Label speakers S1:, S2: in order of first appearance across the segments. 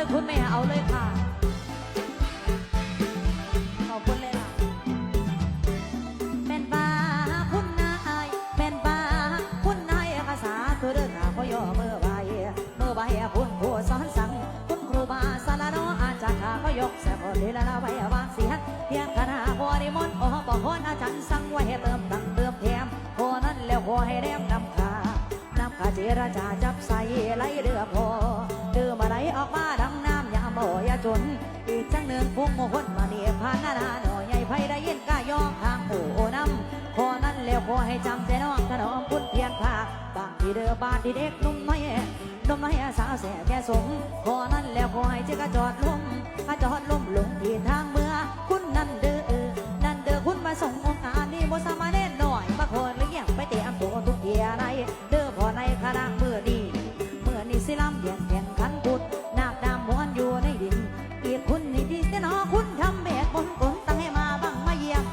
S1: เลยคุณแม่เอาเลยค่ะ ขอบคุณเลยล่ะเป็นบ้าคุณนายเป็นบ้าคุณนายภาษาตัวเดินหน้าก็ย่อเมื่อใบเมื่อใบคุณครูสอนสั่งคุณครูบาสารโนอาจารย์ขาก็ยกแสบดีละละใบบางเสียงเพียงคณะบริมนต์โอ้บอกคนอาจารย์สั่งไว้เติมตังเติมแถมพอนั้นแล้วขอให้แนมนำคานำขาเจรจาจับใส่ มคนมาเนียผ่านนานาหน่อยใหญ่ไพได้ยินก้ายองทางหมู่โอน้ำขอนั้นแล้วขอให้จำใจน้องถนอมพุทธเพียงพาบางทีเดือบานที่เด็กนุ่มน้อยนุ่มน้อยสาวแสแก่สมขอนั้นแล้วขอให้เจ้ากระจอดลมกระจอดลมลงที่ทางเมื่อคุณนั่นเด้อนั่นเด้อคุณมาส่งองค์การนี่บ่สามารถเล่นหน่อยมาคนเลี้ยงไปเตะมตัวทุกเกียไรเด้อพอในคณะเมื่อดีเมื่อนี้สิลำเดียน เสนอคุณทำแบบบนกลตั้งให้มาบ้างมาเยี่ยม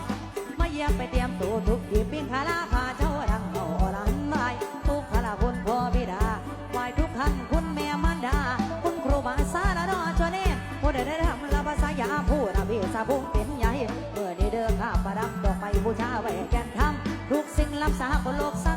S1: มาเยี่ยมไปเตรียมตัวทุกทีปิ้งคาลาพาเจ้าดังโอลันไม้ทุกขลาคุณพ่อบิดาไหวทุกขันคุณแม่มันดา คุณครูบาสารนอชวเนตผู้ใดได้ทำละภาษายาผู้นาบีสาบุงเป็นใหญ่เมื่อนี้เดินข้าประดับดอกไม้บูชาไว้แก่นทำทุกสิ่งรับสาบนโลกศักดิ์สิทธิ์คอยเอา